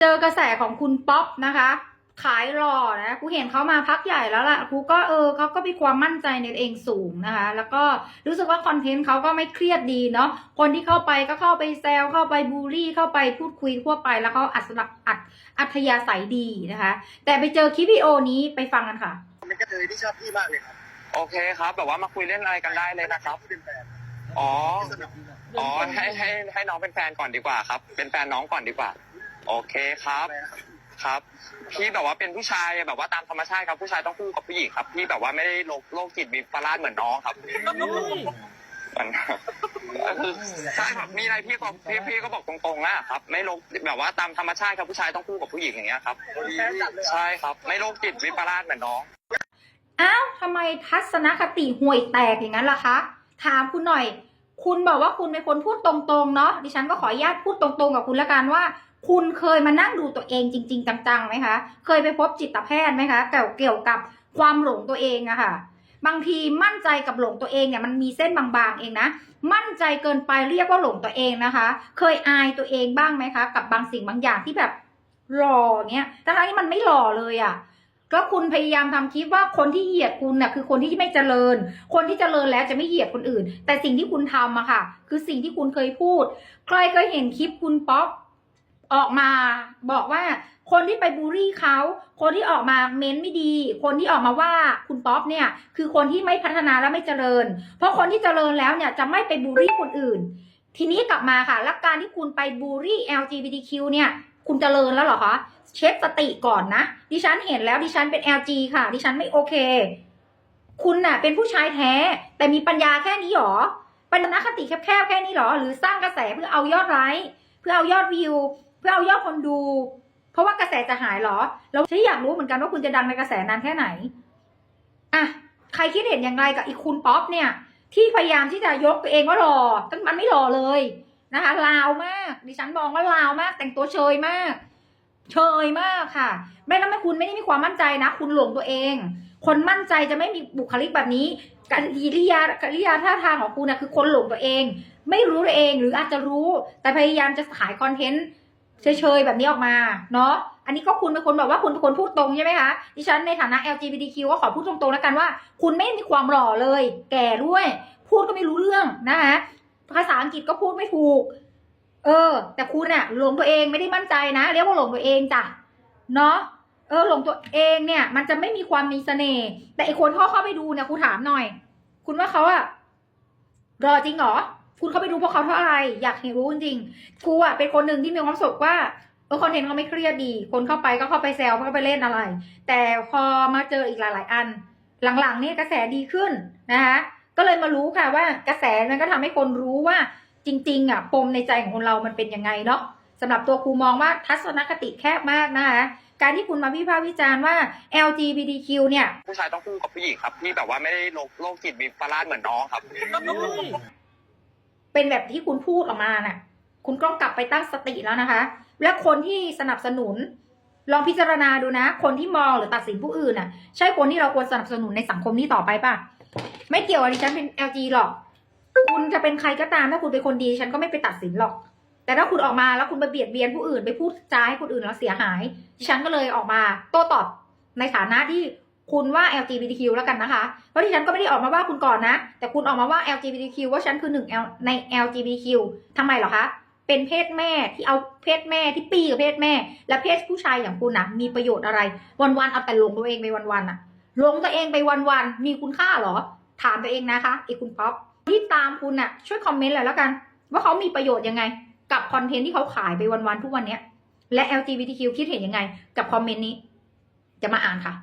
เจอกระแสของคุณป๊อปนะคะ ขายหล่อนะครูเห็นเขามาพักใหญ่แล้วล่ะครูก็เออเขาก็มีความมั่นใจในตัวเองสูงนะคะ แล้วก็รู้สึกว่าคอนเทนต์เขาก็ไม่เครียดดีเนาะคนที่เข้าไปก็เข้าไปแซวเข้าไปบูลลี่เข้าไปพูดคุยทั่วไปแล้วเขาอัดสลับอัดอัธยาศัยดีนะคะ แต่ไปเจอคลิปวิดีโอนี้ไปฟังกันค่ะเป็นกระเทยที่ชอบพี่มากเลยครับโอเคครับ แบบว่ามาคุยเล่นอะไรกันได้เลยนะครับที่เป็นแฟนอ๋อที่สนิทพี่นะอ๋อให้ให้ให้น้องเป็นแฟนก่อนดีกว่าครับ เป็นแฟนน้องก่อนดีกว่า โอเคครับอะไรนะครับ ครับ พี่แบบว่าเป็นผู้ชายแบบว่าตามธรรมชาติครับ ผู้ชายต้องคู่กับผู้หญิงครับ พี่แบบว่าไม่ได้โรคโรคจิตวิปลาสเหมือนน้องครับเหมือนคือใช่ครับมีอะไรพี่ก็พี่พี่ก็บอกตรงๆนะครับ ไม่โรคแบบว่าตามธรรมชาติครับผู้ชายต้องคู่กับผู้หญิงอย่างเงี้ยครับแฟนจัดเลยเหรอใช่ครับ ไม่โรคจิตวิปลาสเหมือนน้องอ้าวทำไมทัศนคติห่วยแตกอย่างนั้นล่ะคะถามคุณหน่อย คุณบอกว่าคุณเป็นคนพูดตรงๆเนาะดิฉันก็ขออนุญาตพูดตรงๆกับคุณละกันว่า คุณเคยมานั่งดูตัวเองจริง ๆ จังๆไหมคะ เคยไปพบจิตแพทย์ไหมคะเกี่ยวเกี่ยวกับความหลงตัวเองอะค่ะ บางทีมั่นใจกับหลงตัวเองเนี่ยมันมีเส้นบางๆเองนะ มั่นใจเกินไปเรียกว่าหลงตัวเองนะคะ เคยอายตัวเองบ้างไหมคะ กับบางสิ่งบางอย่างที่แบบหล่อเนี้ยแต่ทั้งที่มันไม่หล่อเลยอะก็คุณพยายามทำคลิปว่าคนที่เหยียดคุณน่ะคือคนที่ไม่เจริญ คนที่เจริญแล้วจะไม่เหยียดคนอื่น แต่สิ่งที่คุณทำอะค่ะ คือสิ่งที่คุณเคยพูด ใครเคยเห็นคลิปคุณป๊อป ออกมาบอกว่าคนที่ไปบูลลี่เขา คนที่ออกมาเม้นไม่ดี คนที่ออกมาว่าคุณป๊อปเนี่ย คือคนที่ไม่พัฒนาและไม่เจริญ เพราะคนที่เจริญแล้วเนี่ยจะไม่ไปบูลลี่คนอื่น ทีนี้กลับมาค่ะและการที่คุณไปบูลลี่ LGBTQ เนี่ยคุณเจริญแล้วเหรอคะ เช็คสติก่อนนะ ดิฉันเห็นแล้วดิฉันเป็น LG ค่ะ ดิฉันไม่โอเค คุณน่ะ เป็นผู้ชายแท้ แต่มีปัญญาแค่นี้หรอปัญญาคติแคบๆแค่นี้หรอ หรือสร้างกระแสเพื่อเอายอดไลค์เพื่อเอายอดวิว เพื่อเอายอดคนดู เพราะว่ากระแสจะหายเหรอ แล้วฉันอยากรู้เหมือนกันว่าคุณจะดังในกระแสนานแค่ไหนอะใครคิดเห็นอย่างไรกับอีกคุณป๊อปเนี่ย ที่พยายามที่จะยกตัวเองว่าหล่อตั้งมันไม่หล่อเลยนะคะลาวมาก ดิฉันมองว่าลาวมาก แต่งตัวเชยมาก เชยมากค่ะ ไม่แล้วไม่คุณไม่ได้มีความมั่นใจนะ คุณหลงตัวเอง คนมั่นใจจะไม่มีบุคลิกแบบนี้กิริยากิริยาท่าทางของคุณนะคือคนหลงตัวเอง ไม่รู้ตัวเองหรืออาจจะรู้ แต่พยายามจะขายคอนเทนต์ เฉยๆแบบนี้ออกมาเนาะอันนี้ก็คุณเป็นคนแบบว่าคุณเป็นคนพูดตรงใช่ไหมคะดิฉันในฐานะ LGBTQ ก็ขอพูดตรงๆแล้วกันว่า คุณไม่มีความหล่อเลย แก่ด้วย พูดก็ไม่รู้เรื่องนะคะภาษาอังกฤษก็พูดไม่ถูก เออ แต่คุณเนี่ยหลงตัวเองไม่ได้มั่นใจนะเรียกว่าหลงตัวเองจ้ะเนาะเออหลงตัวเองเนี่ย มันจะไม่มีความมีเสน่ห์แต่ไอคนเข้าเข้าไปดูเนี่ยครูถามหน่อย คุณว่าเขาอะรอจริงเหรอ คุณเข้าไปดูพราะเขาเท่าไร อยากเห็นรู้จริงๆครูอะเป็นคนหนึ่งที่มีความสุขว่าเออคอนเทนต์เขาไม่เครียดดี คนเข้าไปก็เข้าไปแซวเข้าไปเล่นอะไร แต่พอมาเจออีกหลาย ๆ อัน หลังๆเนี่ยกระแสดีขึ้นนะคะก็เลยมารู้ค่ะว่ากระแสมันก็ทำให้คนรู้ว่าจริง ๆ อะปมในใจของคนเรามันเป็นยังไงเนาะสำหรับตัวครูมองว่าทัศนคติแคบมากนะคะการที่คุณมาวิพากษ์วิจารณ์ว่า LGBTQ เนี่ย ผู้ชายต้องคู่กับผู้หญิงครับพี่แบบว่าไม่ได้โรคโรคจิตวิปลาสเหมือนน้องครับ เป็นแบบที่คุณพูดออกมาน่ะ คุณต้องกลับไปตั้งสติแล้วนะคะ และคนที่สนับสนุน ลองพิจารณาดูนะ คนที่มองหรือตัดสินผู้อื่นน่ะ ใช่คนที่เราควรสนับสนุนในสังคมนี้ต่อไปป่ะ ไม่เกี่ยวกับดิฉันเป็น LG หรอก คุณจะเป็นใครก็ตามถ้าคุณเป็นคนดีฉันก็ไม่ไปตัดสินหรอก แต่ถ้าคุณออกมาแล้วคุณไปเบียดเบียนผู้อื่น ไปพูดจาให้คนอื่นแล้วเสียหาย ดิฉันก็เลยออกมา โต้ตอบในฐานะที่ คุณว่า LGBTQ แล้วกันนะคะ เพราะดิฉันก็ไม่ได้ออกมาว่าคุณก่อนนะ แต่คุณออกมาว่า LGBTQ ว่าฉันคือหนึ่งใน LGBTQ ทำไมเหรอคะ เป็นเพศแม่ที่เอาเพศแม่ที่ปีกับเพศแม่ และเพศผู้ชายอย่างคุณนะมีประโยชน์อะไร วันๆเอาแต่ลงตัวเองไปวันๆอะลงตัวเองไปวันๆมีคุณค่าเหรอ ถามตัวเองนะคะไอ้คุณป๊อปที่ตามคุณน่ะ ช่วยคอมเมนต์หน่อยแล้วกัน ว่าเขามีประโยชน์ยังไง กับคอนเทนต์ที่เขาขายไปวันๆทุกวันเนี้ยและ LGBTQ คิดเห็นยังไง กับคอมเมนต์นี้ จะมาอ่านค่ะ